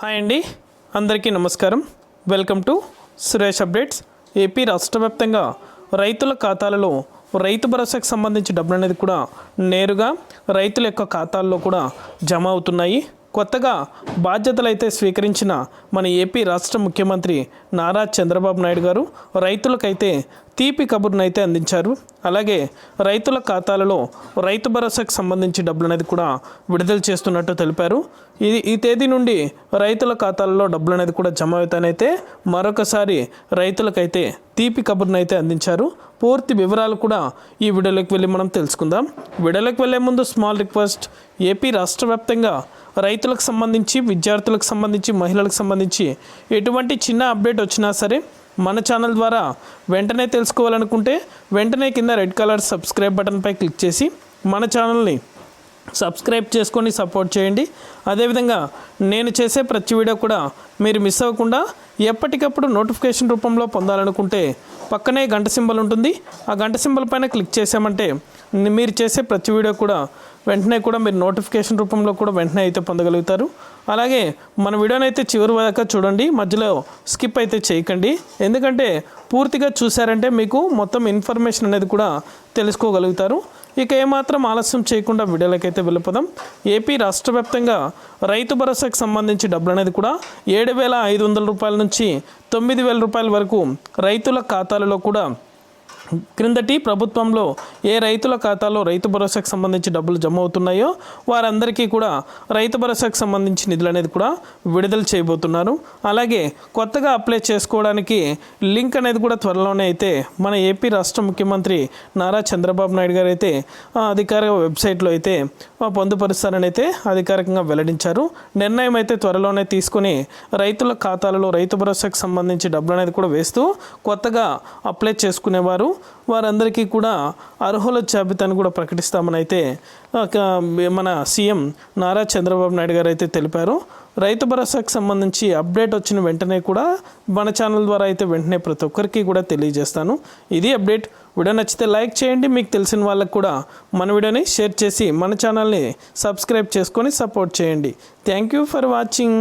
Hi అండి. అందరికీ నమస్కారం. Welcome to Suresh updates. AP రాష్ట్ర వ్యాప్తంగా రైతుల ఖాతాలలో రైతు భరోసాకు సంబంధించి డబ్బులు అనేది కూడా నేరుగా రైతుల యొక్క ఖాతాల్లో కూడా జమ అవుతున్నాయి. కొత్తగా బాధ్యతలు అయితే స్వీకరించిన మన ఏపీ రాష్ట్ర ముఖ్యమంత్రి నారా చంద్రబాబు నాయుడు గారు రైతులకైతే తీపి కబుర్ను అయితే అందించారు. అలాగే రైతుల ఖాతాలలో రైతు భరోసాకు సంబంధించి డబ్బులు అనేది కూడా విడుదల చేస్తున్నట్టు తెలిపారు. ఇది ఈ తేదీ నుండి రైతుల ఖాతాలలో డబ్బులు అనేది కూడా జమ అవుతానైతే మరొకసారి రైతులకైతే తీపి కబుర్ను అయితే అందించారు. పూర్తి వివరాలు కూడా ఈ వీడియోలోకి వెళ్ళి మనం తెలుసుకుందాం. వీడియోలోకి వెళ్ళే ముందు స్మాల్ రిక్వెస్ట్ ఏపీ రాష్ట్ర వ్యాప్తంగా రైతులకు సంబంధించి విద్యార్థులకు సంబంధించి మహిళలకు సంబంధించి ఎటువంటి చిన్న అప్డేట్ వచ్చినా సరే మన ఛానల్ ద్వారా వెంటనే తెలుసుకోవాలనుకుంటే వెంటనే కింద రెడ్ కలర్ సబ్స్క్రైబ్ బటన్పై క్లిక్ చేసి మన ఛానల్ని సబ్స్క్రైబ్ చేసుకొని సపోర్ట్ చేయండి. అదేవిధంగా నేను చేసే ప్రతి వీడియో కూడా మీరు మిస్ అవ్వకుండా ఎప్పటికప్పుడు నోటిఫికేషన్ రూపంలో పొందాలనుకుంటే పక్కనే గంట సింబల్ ఉంటుంది. ఆ గంట సింబల్ పైన క్లిక్ చేసామంటే మీరు చేసే ప్రతి వీడియో కూడా వెంటనే కూడా మీరు నోటిఫికేషన్ రూపంలో కూడా వెంటనే అయితే పొందగలుగుతారు. అలాగే మన వీడియోని అయితే చివరి దాకా చూడండి. మధ్యలో స్కిప్ అయితే చేయకండి. ఎందుకంటే పూర్తిగా చూసారంటే మీకు మొత్తం ఇన్ఫర్మేషన్ అనేది కూడా తెలుసుకోగలుగుతారు. ఇక ఏమాత్రం ఆలస్యం చేయకుండా వీడియోలకైతే వెళ్ళిపోదాం. ఏపీ రాష్ట్ర వ్యాప్తంగా రైతు భరోసాకు సంబంధించి డబ్బులు అనేది కూడా ఏడు వేల ఐదు వందల రూపాయల నుంచి తొమ్మిది వేల రూపాయల వరకు రైతుల ఖాతాలలో కూడా క్రిందటి ప్రభుత్వంలో ఏ రైతుల ఖాతాలో రైతు భరోసాకు సంబంధించి డబ్బులు జమ అవుతున్నాయో వారందరికీ కూడా రైతు భరోసాకు సంబంధించి నిధులు అనేది కూడా విడుదల చేయబోతున్నారు. అలాగే కొత్తగా అప్లై చేసుకోవడానికి లింక్ అనేది కూడా త్వరలోనే అయితే మన ఏపీ రాష్ట్ర ముఖ్యమంత్రి నారా చంద్రబాబు నాయుడు గారు అయితే అధికార అధికారిక వెబ్సైట్లో అయితే పొందుపరుస్తారని అయితే అధికారికంగా వెల్లడించారు. నిర్ణయం అయితే త్వరలోనే తీసుకుని రైతుల ఖాతాలలో రైతు భరోసాకు సంబంధించి డబ్బులు అనేది కూడా వేస్తూ కొత్తగా అప్లై చేసుకునేవారు. వారందరికీ కూడా అర్హుల జాబితాను కూడా ప్రకటిస్తామని అయితే మన సీఎం నారా చంద్రబాబు నాయుడు గారు అయితే తెలిపారు. రైతు భరోసాకు సంబంధించి అప్డేట్ వచ్చిన వెంటనే కూడా మన ఛానల్ ద్వారా అయితే వెంటనే ప్రతి ఒక్కరికి కూడా తెలియజేస్తాను. ఇది అప్డేట్. వీడియో నచ్చితే లైక్ చేయండి. మీకు తెలిసిన వాళ్ళకు కూడా మన వీడియోని షేర్ చేసి మన ఛానల్ని సబ్స్క్రైబ్ చేసుకొని సపోర్ట్ చేయండి. Thank you for watching.